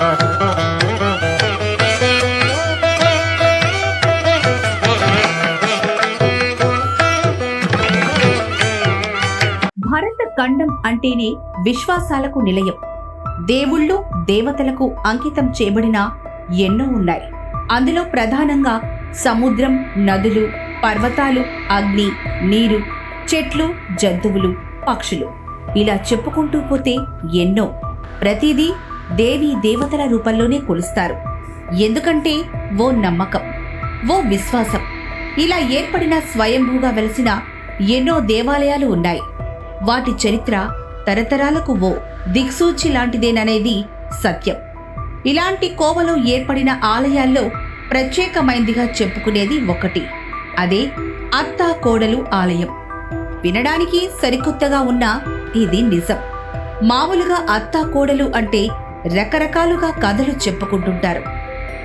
భరత ఖండం అంటేనే విశ్వాసాలకు నిలయం. దేవుళ్ళు దేవతలకు అంకితం చేయబడిన ఎన్నో ఉన్నాయి. అందులో ప్రధానంగా సముద్రం నదులు పర్వతాలు అగ్ని నీరు చెట్లు జంతువులు పక్షులు. ఇలా చెప్పుకుంటూ పోతే ఎన్నో. ప్రతిదీ దేవీ దేవతల రూపంలోనే కొలుస్తారు. ఎందుకంటే ఓ నమ్మకం ఓ విశ్వాసం. ఇలా ఏర్పడిన స్వయంభూగా వెలసిన ఎన్నో దేవాలయాలు ఉన్నాయి. వాటి చరిత్ర తరతరాలకు ఓ దిక్సూచి లాంటిదేననేది సత్యం. ఇలాంటి కోవలో ఏర్పడిన ఆలయాల్లో ప్రత్యేకమైందిగా చెప్పుకునేది ఒకటి అదే అత్తా కోడలు ఆలయం. వినడానికి సరికొత్తగా ఉన్న ఇది నిజం. మామూలుగా అత్తా కోడలు అంటే రకరకాలుగా కథలు చెప్పుకుంటుంటారు.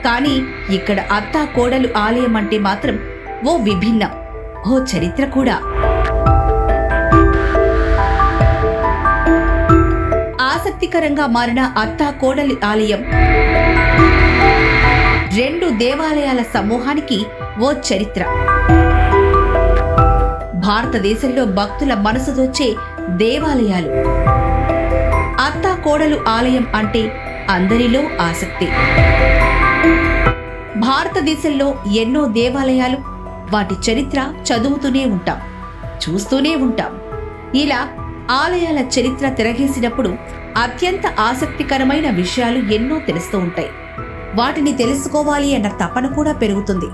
కానీ ఇక్కడ అత్తా కోడలు ఆలయం అంటే మాత్రం ఓ విభిన్నం ఓ చరిత్ర కూడా. ఆసక్తికరంగా మారిన అత్తా కోడలి ఆలయం రెండు దేవాలయాల సమూహానికి ఓ చరిత్ర. భారతదేశంలో భక్తుల మనసు దోచే దేవాలయాలు. అత్తా కోడలు ఆలయం అంటే అందరిలో ఆసక్తి. భారతదేశంలో ఎన్నో దేవాలయాలు వాటి చరిత్ర చదువుతూనే ఉంటాం చూస్తూనే ఉంటాం. ఇలా ఆలయాల చరిత్ర తిరగేసినప్పుడు అత్యంత ఆసక్తికరమైన విషయాలు ఎన్నో తెలుస్తూ ఉంటాయి. వాటిని తెలుసుకోవాలి అన్న తపన కూడా పెరుగుతుంది.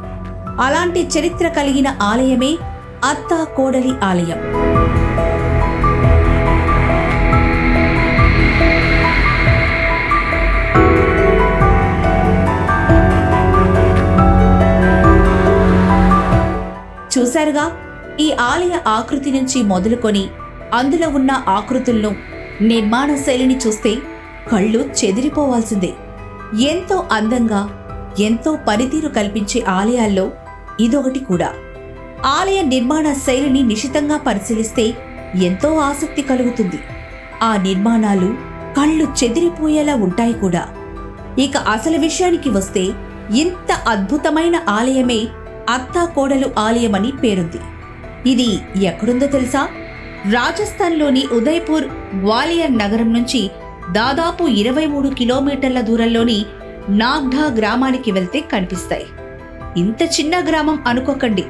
అలాంటి చరిత్ర కలిగిన ఆలయమే అత్తా కోడలి ఆలయం. చూశారుగా ఈ ఆలయ ఆకృతి నుంచి మొదలుకొని అందులో ఉన్న ఆకృతులను నిర్మాణ శైలిని చూస్తే కళ్ళు చెదిరిపోవాల్సిందే. ఎంతో అందంగా ఎంతో పనితీరు కల్పించే ఆలయాల్లో ఇదొకటి కూడా. ఆలయ నిర్మాణ శైలిని నిశితంగా పరిశీలిస్తే ఎంతో ఆసక్తి కలుగుతుంది. ఆ నిర్మాణాలు కళ్ళు చెదిరిపోయేలా ఉంటాయి కూడా. ఇక అసలు విషయానికి వస్తే ఇంత అద్భుతమైన ఆలయమే అత్తా కోడలు ఆలయమని పేరుంది. ఇది ఎక్కడుందో తెలుసా? రాజస్థాన్లోని ఉదయ్పూర్ గ్వాలియర్ నగరం నుంచి దాదాపు ఇరవై మూడు కిలోమీటర్ల దూరంలోని నాగ్ఢా గ్రామానికి వెళ్తే కనిపిస్తాయి. ఇంత చిన్న గ్రామం అనుకోకండి.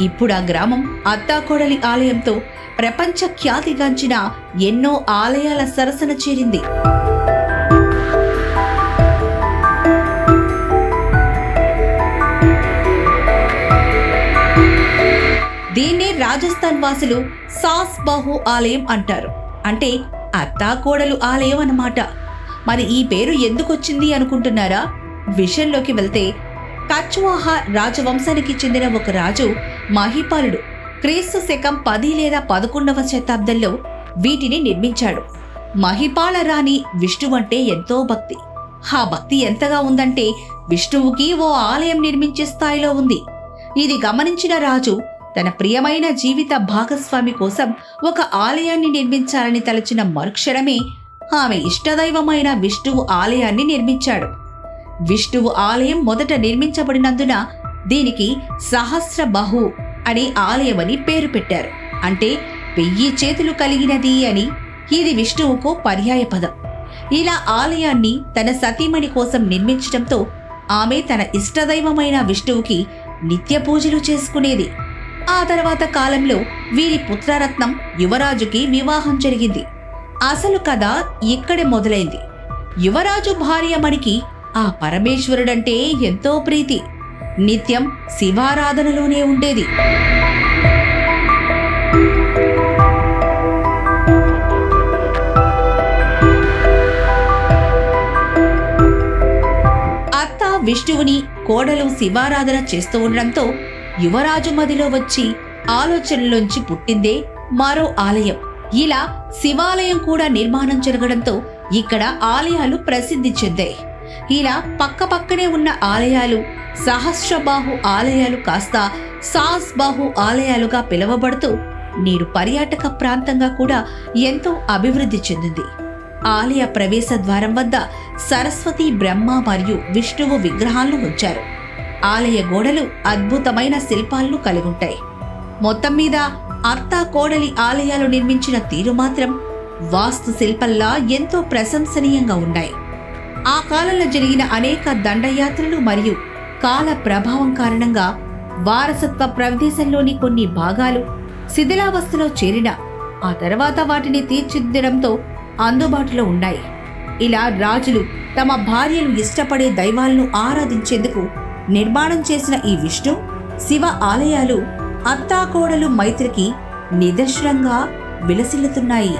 ఇప్పుడు ఆ గ్రామం అత్తాకోడలి ఆలయంతో ప్రపంచ ఖ్యాతిగాంచిన ఎన్నో ఆలయాల సరసన చేరింది. రాజస్థాన్ వాసులు సాస్ బాహు ఆలయం అంటారు. అంటే అత్తాకోడలు ఆలయం అన్నమాట. మరి ఈ పేరు ఎందుకొచ్చింది అనుకుంటున్నారా? విషయంలోకి వెళ్తే కచ్వాహ రాజవంశానికి చెందిన ఒక రాజు మహిపాలుడు క్రీస్తు శకం పది లేదా పదకొండవ శతాబ్దంలో వీటిని నిర్మించాడు. మహిపాల రాణి విష్ణువంటే ఎంతో భక్తి. ఆ భక్తి ఎంతగా ఉందంటే విష్ణువుకి ఓ ఆలయం నిర్మించే స్థాయిలో ఉంది. ఇది గమనించిన రాజు తన ప్రియమైన జీవిత భాగస్వామి కోసం ఒక ఆలయాన్ని నిర్మించాలని తలచిన మరుక్షణమే ఆమె ఇష్టదైవమైన విష్ణువు ఆలయాన్ని నిర్మించాడు. విష్ణువు ఆలయం మొదట నిర్మించబడినందున దీనికి సహస్ర బహు అనే ఆలయమని పేరు పెట్టారు. అంటే వెయ్యి చేతులు కలిగినది అని ఇది విష్ణువుకు పర్యాయ పదం. ఇలా ఆలయాన్ని తన సతీమణి కోసం నిర్మించడంతో ఆమె తన ఇష్టదైవమైన విష్ణువుకి నిత్య పూజలు చేసుకునేది. ఆ తర్వాత కాలంలో వీరి పుత్రరత్నం యువరాజుకి వివాహం జరిగింది. అసలు కథ ఇక్కడే మొదలైంది. యువరాజు భార్యమణికి ఆ పరమేశ్వరుడంటే ఎంతో ప్రీతి. నిత్యం శివారాధనలోనే ఉండేది. అత్త విష్ణువుని కోడలు శివారాధన చేస్తూ ఉండడంతో యువరాజు మదిలో వచ్చి ఆలోచనలోంచి పుట్టిందే మరో ఆలయం. ఇలా శివాలయం కూడా నిర్మాణం జరగడంతో ఇక్కడ ఆలయాలు ప్రసిద్ధి చెందాయి. ఇలా పక్క పక్కనే ఉన్న ఆలయాలు సహస్రబాహు ఆలయాలు కాస్త సాస్ బాహు ఆలయాలుగా పిలువబడుతూ నేడు పర్యాటక ప్రాంతంగా కూడా ఎంతో అభివృద్ధి చెందింది. ఆలయ ప్రవేశ ద్వారం వద్ద సరస్వతి బ్రహ్మ మరియు విష్ణువు విగ్రహాలను ఉంచారు. ఆలయ గోడలు అద్భుతమైన శిల్పాలను కలిగుంటాయి. మొత్తం మీద అత్తా కోడలి ఆలయాలు నిర్మించిన తీరు మాత్రం వాస్తు శిల్పంలా ఎంతో ప్రశంసనీయంగా ఉన్నాయి. ఆ కాలంలో జరిగిన అనేక దండయాత్రలు మరియు కాల ప్రభావం కారణంగా వారసత్వ ప్రదేశంలోని కొన్ని భాగాలు శిథిలావస్థలో చేరిన ఆ తర్వాత వాటిని తీర్చిదిద్దడంతో అందుబాటులో ఉన్నాయి. ఇలా రాజులు తమ భార్యలు ఇష్టపడే దైవాలను ఆరాధించేందుకు నిర్మాణం చేసిన ఈ విష్ణు శివ ఆలయాలు అత్తాకోడలు మైత్రికి నిదర్శనంగా విలసిల్లుతున్నాయి.